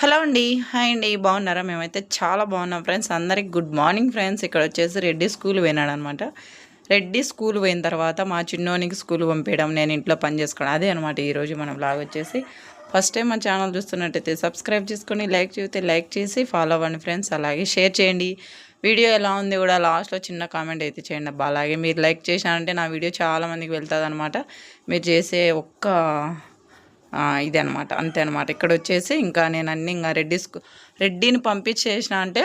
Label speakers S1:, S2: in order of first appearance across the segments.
S1: Hello అండి. Hi అండి. బాగున్నారా? మేమైతే చాలా బాగున్నాం ఫ్రెండ్స్. అందరికి గుడ్ మార్నింగ్ ఫ్రెండ్స్. ఇక్కడ వచ్చేసి రెడ్డి స్కూల్ పోయినాడు అనమాట రెడ్డి స్కూల్ పోయిన తర్వాత మా చిన్నోనికి స్కూల్ పంపించడం నేను ఇంట్లో పని చేసుకోవడం అదే అనమాట ఈరోజు మనం లాగ్ వచ్చేసి. ఫస్ట్ టైం మా ఛానల్ చూస్తున్నట్టయితే సబ్స్క్రైబ్ చేసుకొని లైక్ చేస్తే లైక్ చేసి ఫాలో అవ్వండి ఫ్రెండ్స్. అలాగే షేర్ చేయండి. వీడియో ఎలా ఉంది కూడా లాస్ట్లో చిన్న కామెంట్ అయితే చేయండి. అబ్బా అలాగే మీరు లైక్ చేశారంటే నా వీడియో చాలామందికి వెళ్తుంది అనమాట మీరు చేసే ఒక్క ఆ, ఇది అనమాట అంతే అనమాట ఇక్కడ వచ్చేసి ఇంకా నేను అన్ని ఇంకా రెడ్డి రెడ్డిని పంపించేసిన అంటే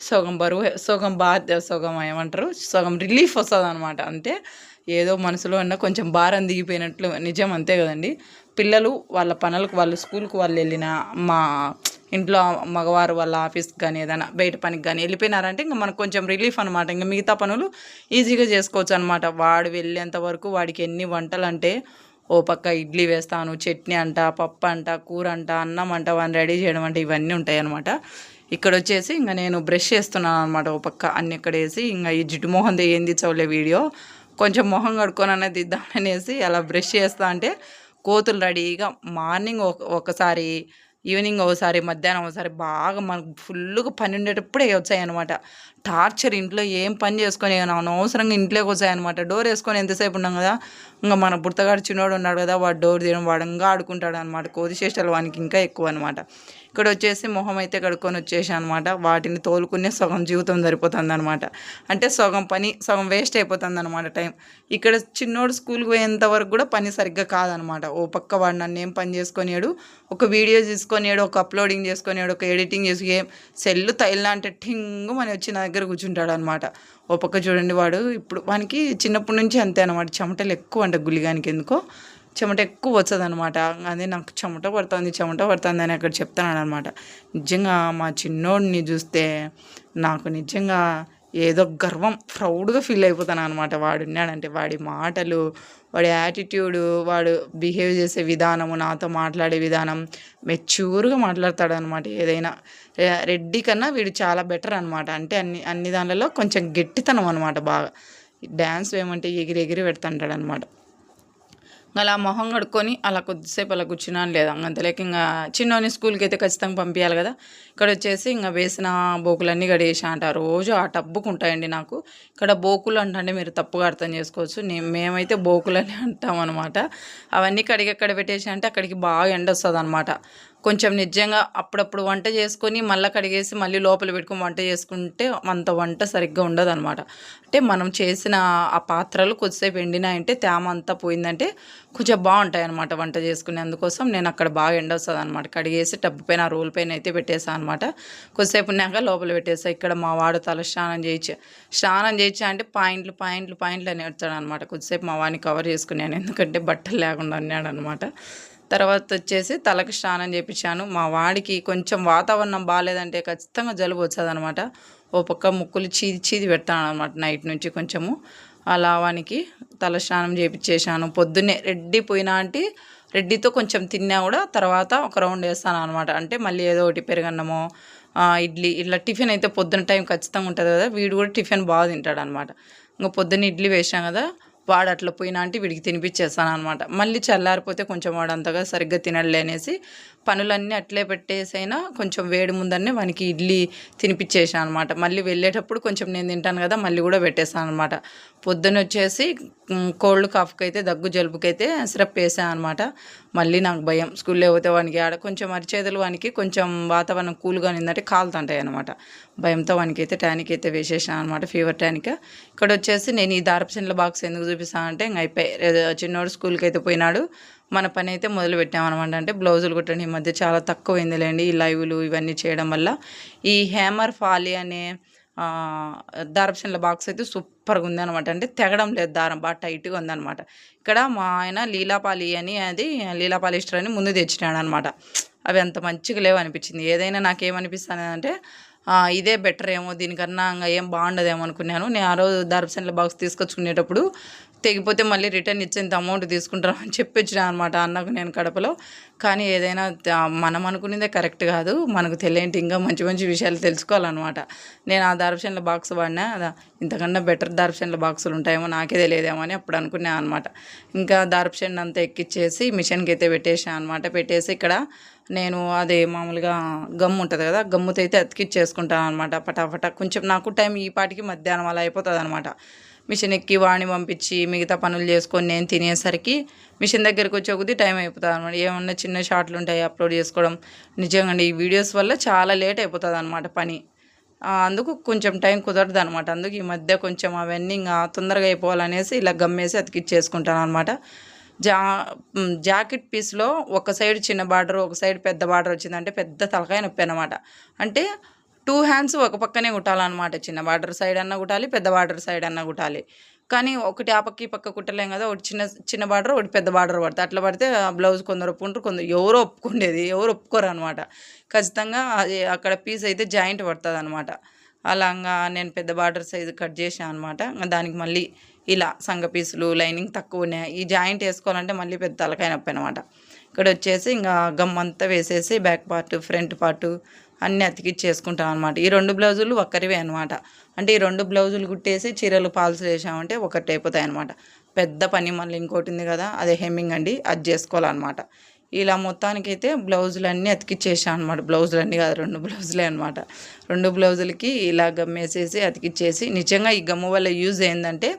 S1: సగం బరువు సగం బాధ సగం ఏమంటారు? సగం రిలీఫ్ వస్తుంది అనమాట అంతే. ఏదో మనసులో ఉన్న కొంచెం భారం దిగిపోయినట్లు నిజం అంతే కదండి. పిల్లలు వాళ్ళ పనులకు వాళ్ళు స్కూల్కి వాళ్ళు వెళ్ళిన మా ఇంట్లో మగవారు వాళ్ళ ఆఫీస్కి కానీ ఏదైనా బయట పనికి కానీ వెళ్ళిపోయినారంటే ఇంకా మనకు కొంచెం రిలీఫ్ అనమాట ఇంకా మిగతా పనులు ఈజీగా చేసుకోవచ్చు అనమాట వాడు వెళ్ళేంత వరకు వాడికి ఎన్ని వంటలు అంటే ఓ పక్క ఇడ్లీ వేస్తాను చట్నీ అంట పప్పు అంట కూర అంట అన్నం అంట వాడిని రెడీ చేయడం అంటే ఇవన్నీ ఉంటాయి అనమాట ఇక్కడ వచ్చేసి ఇంకా నేను బ్రష్ చేస్తున్నాను అనమాట ఓ పక్క. అన్ని ఇక్కడ వేసి ఇంకా ఈ జిడ్డు మొహం ఏంది చౌలే వీడియో. కొంచెం మొహం కడుక్కొని అనేది ఇద్దామనేసి అలా బ్రష్ చేస్తా అంటే కోతులు రెడీగా మార్నింగ్ ఒక ఒకసారి ఈవినింగ్ ఒకసారి మధ్యాహ్నం ఒకసారి బాగా మనకు ఫుల్గా పని ఉండేటప్పుడే వచ్చాయన్నమాట. టార్చర్ ఇంట్లో ఏం పని చేసుకొని అనవసరంగా ఇంట్లోకి వచ్చాయన్నమాట. డోర్ వేసుకొని ఎంతసేపు ఉన్నాం కదా ఇంకా మన పుర్తగాడు చిన్నోడు ఉన్నాడు కదా వాడు డోర్ తీయడం వాడంగా ఆడుకుంటాడు అనమాట కోతి చేష్టలు వానికి ఇంకా ఎక్కువ అనమాట ఇక్కడ వచ్చేసి మొహం అయితే కడుక్కొని వచ్చేసి అనమాట వాటిని తోలుకునే సగం జీవితం సరిపోతుంది అనమాట అంటే సగం పని సగం వేస్ట్ అయిపోతుంది అనమాట టైం. ఇక్కడ చిన్నోడు స్కూల్కి పోయేంత వరకు కూడా పని సరిగ్గా కాదనమాట. ఓ పక్క వాడు నన్ను ఏం పని చేసుకొనియాడు ఒక వీడియో తీసుకొనియాడు ఒక అప్లోడింగ్ చేసుకొనియాడు ఒక ఎడిటింగ్ చేసి ఏం సెల్ తైల్లా ఠింగు ఠింగ్ అని వచ్చి నా దగ్గర కూర్చుంటాడు అనమాట ఓ పక్క చూడండి వాడు. ఇప్పుడు వానికి చిన్నప్పటి నుంచి అంతే అనమాట చెమటలు ఎక్కువ అంట గులిగానికి ఎందుకో. చెమట ఎక్కువ వస్తుంది అనమాట అదే నాకు చెమట పడుతుంది చెమట పడుతుంది అని అక్కడ చెప్తాను అనమాట నిజంగా మా చిన్నోడిని చూస్తే నాకు నిజంగా ఏదో గర్వం ప్రౌడ్గా ఫీల్ అయిపోతాను అనమాట. వాడు ఉన్నాడంటే వాడి మాటలు వాడి యాటిట్యూడ్ వాడు బిహేవ్ చేసే విధానము నాతో మాట్లాడే విధానం మెచ్యూర్గా మాట్లాడతాడు అనమాట ఏదైనా రె- రెడ్డి కన్నా వీడు చాలా బెటర్ అనమాట. అంటే అన్ని అన్ని దానిలలో కొంచెం గట్టితనం అనమాట బాగా. డ్యాన్స్ వేయమంటే ఎగిరి ఎగిరి పెడుతుంటాడు అనమాట అలా మొహం కడుక్కొని అలా కొద్దిసేపు అలా కూర్చున్నాను లేదా. అంతలేక ఇంకా చిన్నోని స్కూల్కి అయితే ఖచ్చితంగా పంపించాలి కదా. ఇక్కడ వచ్చేసి ఇంకా వేసిన బోకులన్నీ గడేసా అంట. రోజు ఆ టబ్బుకు ఉంటాయండి నాకు. ఇక్కడ బోకులు అంటే మీరు తప్పుగా అర్థం చేసుకోవచ్చు. నేను మేమైతే బోకులని అంటాం అనమాట అవన్నీ కడిగి ఎక్కడ పెట్టేసి అంటే అక్కడికి బాగా ఎండ వస్తుంది అనమాట కొంచెం నిజంగా అప్పుడప్పుడు వంట చేసుకొని మళ్ళీ కడిగేసి మళ్ళీ లోపల పెట్టుకొని వంట చేసుకుంటే అంత వంట సరిగ్గా ఉండదు అనమాట అంటే మనం చేసిన ఆ పాత్రలు కొద్దిసేపు ఎండినాయంటే తేమ అంతా పోయిందంటే కొంచెం బాగుంటాయి అనమాట వంట చేసుకునే అందుకోసం. నేను అక్కడ బాగా ఎండ వస్తుంది అనమాట కడిగేసి టబ్బు పైన ఆ రోల్ పైన అయితే పెట్టేసాను అనమాట కొద్దిసేపు ఉన్నాక లోపల పెట్టేసా. ఇక్కడ మా వాడు తల స్నానం చేయొచ్చు స్నానం చేయించా అంటే పాయింట్లు పాయింట్లు పాయింట్లు అని ఎడతాడు అనమాట కొద్దిసేపు మా వాడిని కవర్ చేసుకున్నాను ఎందుకంటే బట్టలు లేకుండా అన్నాడు అనమాట తర్వాత వచ్చేసి తలకి స్నానం చేయించాను మా వాడికి కొంచెం వాతావరణం బాగాలేదంటే ఖచ్చితంగా జలుబు వచ్చేది అనమాట ఓ పక్క ముక్కులు చీది చీది పెడతాను అనమాట నైట్ నుంచి కొంచెము. అలా వానికి తల స్నానం చేయించేసాను పొద్దున్నే రెడ్డి పోయినా అంటే రెడ్డితో కొంచెం తిన్నా కూడా తర్వాత ఒక రౌండ్ వేస్తాను అనమాట అంటే మళ్ళీ ఏదో ఒకటి పెరుగన్నమో ఇడ్లీ ఇట్లా టిఫిన్ అయితే పొద్దున టైం ఖచ్చితంగా ఉంటుంది కదా వీడు కూడా టిఫిన్ బాగా తింటాడు అనమాట ఇంకా పొద్దున్న ఇడ్లీ వేసాం కదా వాడు అట్లా పోయినా అంటే వీడికి తినిపించేస్తాను అనమాట మళ్ళీ చల్లారిపోతే కొంచెం వాడు అంతగా సరిగ్గా తినలేనేసి పనులన్నీ అట్లే పెట్టేసైనా కొంచెం వేడి ముందరనే వానికి ఇడ్లీ తినిపించేసాను అనమాట మళ్ళీ వెళ్ళేటప్పుడు కొంచెం నేను తింటాను కదా మళ్ళీ కూడా పెట్టేసాను అనమాట పొద్దున వచ్చేసి కోల్డ్ కాఫ్కి అయితే దగ్గు జలుబుకి అయితే సిరప్ వేసాను అనమాట మళ్ళీ నాకు భయం. స్కూల్లో పోతే వానికి ఆడ కొంచెం అరిచేతులు వానికి కొంచెం వాతావరణం కూల్గా నిందంటే కాలుతుంటాయి అనమాట భయంతో వానికి అయితే ట్యానిక్ అయితే వేసేసాను అనమాట ఫీవర్ ట్యానిక్ ఇక్కడ వచ్చేసి నేను ఈ దారపసండ్ల బాక్స్ ఎందుకు చూపిస్తాను అంటే ఇంక అయిపోయి చిన్నోడు స్కూల్కి అయితే పోయినాడు. మన పని అయితే మొదలు పెట్టామన్నమాట అంటే బ్లౌజులు కుట్టడం ఈ మధ్య చాలా తక్కువ అయిందిలేండి ఈ లైవ్లు ఇవన్నీ చేయడం వల్ల. ఈ హ్యామర్ ఫాలీ అనే ఆ, బాక్స్ అయితే సూపర్గా ఉంది అనమాట అంటే తెగడం లేదు దారం బాగా టైట్గా ఉందనమాట ఇక్కడ మా ఆయన లీలాపాలి అని అది లీలాపాలి ఇస్టర్ అని ముందు తెచ్చినాడు అనమాట అవి అంత మంచిగా లేవు అనిపించింది. ఏదైనా నాకేమనిపిస్తుంది అంటే ఇదే బెటర్ ఏమో దీనికన్నా ఇంకా ఏం బాగుండదేమో అనుకున్నాను. నేను ఆ రోజు దారపసండ్ల బాక్స్ తీసుకొచ్చుకునేటప్పుడు తెగిపోతే మళ్ళీ రిటర్న్ ఇచ్చేంత అమౌంట్ తీసుకుంటారు అని చెప్పించిన అనమాట అన్నకు నేను కడపలో. కానీ ఏదైనా మనం అనుకునేదే కరెక్ట్ కాదు. మనకు తెలియంటి ఇంకా మంచి మంచి విషయాలు తెలుసుకోవాలన్నమాట. నేను ఆ దారపసండ్ల బాక్స్ వాడినా అదా ఇంతకన్నా బెటర్ దర్శనల బాక్సులు ఉంటాయేమో నాకే తెలియదేమో అని అప్పుడు అనుకున్నాను అనమాట ఇంకా దారపసండ్ అంతా ఎక్కిచ్చేసి మిషన్కి అయితే పెట్టేసాను అనమాట పెట్టేసి ఇక్కడ నేను అదే మామూలుగా గమ్ ఉంటుంది కదా గమ్ముతో అయితే అతికిచ్చేసుకుంటాను అనమాట పటాపట కొంచెం నాకు టైం ఈ పాటికి మధ్యాహ్నం అలా అయిపోతుంది అనమాట మిషన్ ఎక్కి వాడిని పంపించి మిగతా పనులు చేసుకొని నేను తినేసరికి మిషన్ దగ్గరికి వచ్చే కొద్దీ టైం అయిపోతుంది అనమాట ఏమన్నా చిన్న షార్ట్లు ఉంటాయి అప్లోడ్ చేసుకోవడం. నిజంగా ఈ వీడియోస్ వల్ల చాలా లేట్ అయిపోతుంది అనమాట పని. అందుకు కొంచెం టైం కుదరదు అనమాట అందుకు ఈ మధ్య కొంచెం అవన్నీ ఇంకా తొందరగా అయిపోవాలనేసి ఇలా గమ్మేసి అతికిచ్చేసుకుంటాను అనమాట జా జాకెట్ పీస్లో ఒక సైడ్ చిన్న బార్డర్ ఒక సైడ్ పెద్ద బార్డర్ వచ్చిందంటే పెద్ద తలకాయ నొప్పి అనమాట అంటే టూ హ్యాండ్స్ ఒక పక్కనే కుట్టాలన్నమాట చిన్న బార్డర్ సైడ్ అన్న కుట్టాలి పెద్ద వాటర్ సైడ్ అన్న కుట్టాలి. కానీ ఒకటి ఆ పక్క ఈ పక్క కుట్టలేం కదా ఒకటి చిన్న చిన్న బార్డర్ ఒకటి పెద్ద బార్డర్ పడతాయి అట్లా పడితే ఆ బ్లౌజ్ కొందరు ఒప్పుకుంటారు కొందరు ఎవరో ఒప్పుకుండేది ఎవరు ఒప్పుకోరు అనమాట ఖచ్చితంగా అది అక్కడ పీస్ అయితే జాయింట్ పడుతుంది అనమాట అలాగా నేను పెద్ద బార్డర్ సైజు కట్ చేసాను అనమాట దానికి మళ్ళీ ఇలా సంగ పీసులు లైనింగ్ తక్కువ ఉన్నాయి. ఈ జాయింట్ వేసుకోవాలంటే మళ్ళీ పెద్ద తలకాయ నొప్పి అనమాట ఇక్కడ వచ్చేసి ఇంకా గమ్ అంతా వేసేసి బ్యాక్ పార్ట్ ఫ్రంట్ పార్ట్ అన్నీ అతికిచ్చేసుకుంటాం అనమాట ఈ రెండు బ్లౌజులు ఒక్కరివే అనమాట అంటే ఈ రెండు బ్లౌజులు కుట్టేసి చీరలు పాల్స్ వేసామంటే ఒకటి అయిపోతాయి అనమాట పెద్ద పని మళ్ళీ ఇంకోటి ఉంది కదా అదే హెమ్మింగ్ అండి అది చేసుకోవాలన్నమాట. ఇలా మొత్తానికైతే బ్లౌజులు అన్నీ అతికిచ్చేసాను అనమాట బ్లౌజులన్నీ కాదు రెండు బ్లౌజులే అనమాట రెండు బ్లౌజులకి ఇలా గమ్మేసేసి అతికిచ్చేసి నిజంగా ఈ గమ్ము వల్ల యూజ్ ఏంటంటే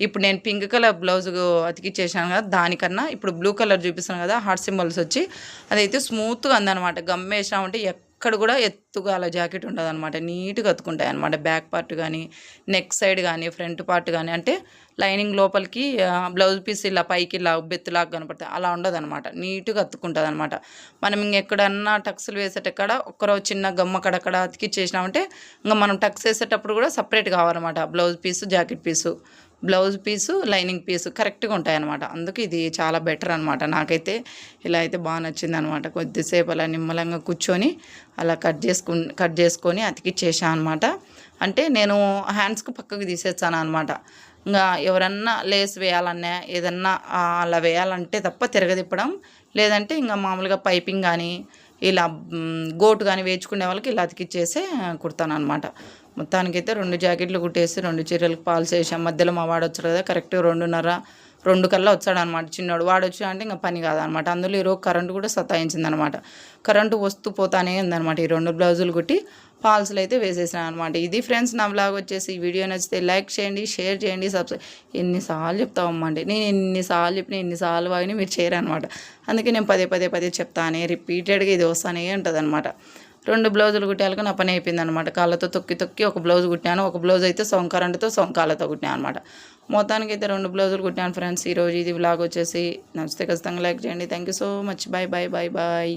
S1: ఇప్పుడు నేను పింక్ కలర్ బ్లౌజ్ అతికిచ్చేసాను కదా దానికన్నా ఇప్పుడు బ్లూ కలర్ చూపిస్తాను కదా హార్ట్ సింబల్స్ వచ్చి అదైతే స్మూత్గా అందనమాట గమ్మేసామంటే ఎక్కడ కూడా ఎత్తుగా అలా జాకెట్ ఉండదు అనమాట నీట్గా అతుకుంటాయి అనమాట బ్యాక్ పార్ట్ కానీ నెక్ సైడ్ కానీ ఫ్రంట్ పార్ట్ కానీ అంటే లైనింగ్ లోపలికి బ్లౌజ్ పీస్ ఇలా పైకి ఇలా బెత్తులాగా కనపడతాయి. అలా ఉండదు అనమాట నీట్గా అతుక్కుంటుంది అనమాట మనం ఇంకెక్కడన్నా టక్స్లు వేసేటక్కడ ఒక్కరో చిన్న గమ్మ అక్కడక్కడ అతికిచ్చేసినామంటే ఇంకా మనం టక్స్ వేసేటప్పుడు కూడా సపరేట్ కావాలన్నమాట. Blouse piece jacket piece. Blouse piece lining piece కరెక్ట్గా ఉంటాయి అనమాట ఇది చాలా బెటర్ అనమాట నాకైతే ఇలా అయితే బాగా నచ్చింది అనమాట కొద్దిసేపు అలా నిమ్మలంగా కూర్చొని అలా కట్ చేసుకు కట్ చేసుకొని అతికిచ్చేసాను అనమాట అంటే నేను హ్యాండ్స్కి పక్కకు తీసేస్తాను అనమాట ఇంకా ఎవరన్నా లేస్ వేయాలన్నా ఏదన్నా అలా వేయాలంటే తప్ప తిరగదిప్పడం లేదంటే ఇంకా మామూలుగా పైపింగ్ కానీ ఇలా గోటు కానీ వేచుకునే వాళ్ళకి ఇలా అతికిచ్చేసే కుడతాను అనమాట మొత్తానికైతే రెండు జాకెట్లు కుట్టేసి రెండు చీరలకు పాల్స్ వేసాం మధ్యలో మా వాడు వచ్చాడు కదా కరెక్ట్ రెండున్నర రెండు కల్లా వచ్చాడు అనమాట చిన్నోడు. వాడు వచ్చా అంటే ఇంకా పని కాదనమాట. అందులో ఈరోజు కరెంటు కూడా సతాయించిందనమాట. కరెంటు వస్తూ పోతానే ఉందనమాట ఈ రెండు బ్లౌజులు కుట్టి ఫాల్స్లు అయితే వేసేసాను అనమాట ఇది ఫ్రెండ్స్ నా బ్లాగ్ వచ్చేసి ఈ వీడియో నచ్చితే లైక్ చేయండి షేర్ చేయండి సబ్స్క్రైబ్ ఎన్నిసార్లు చెప్తామమ్మా అంటే నేను ఎన్నిసార్లు చెప్పిన ఎన్నిసార్లు వాగిన మీరు చేయరు అనమాట అందుకే నేను పదే పదే పదే చెప్తానే రిపీటెడ్గా ఇది వస్తానే ఉంటుంది అనమాట రెండు బ్లౌజులు కుట్టాలకు నా పని అయిపోయింది అనమాట కాళ్ళతో తొక్కి తొక్కి ఒక బ్లౌజ్ కుట్టాను. ఒక బ్లౌజ్ అయితే సొంకరంటతో సొంకాలతో కుట్టాను అనమాట మొత్తానికి అయితే రెండు బ్లౌజులు కుట్టాను ఫ్రెండ్స్. ఈరోజు ఇది బ్లాగ్ వచ్చేసి. నచ్చితే ఖచ్చితంగా లైక్ చేయండి. Thank you so much bye bye bye bye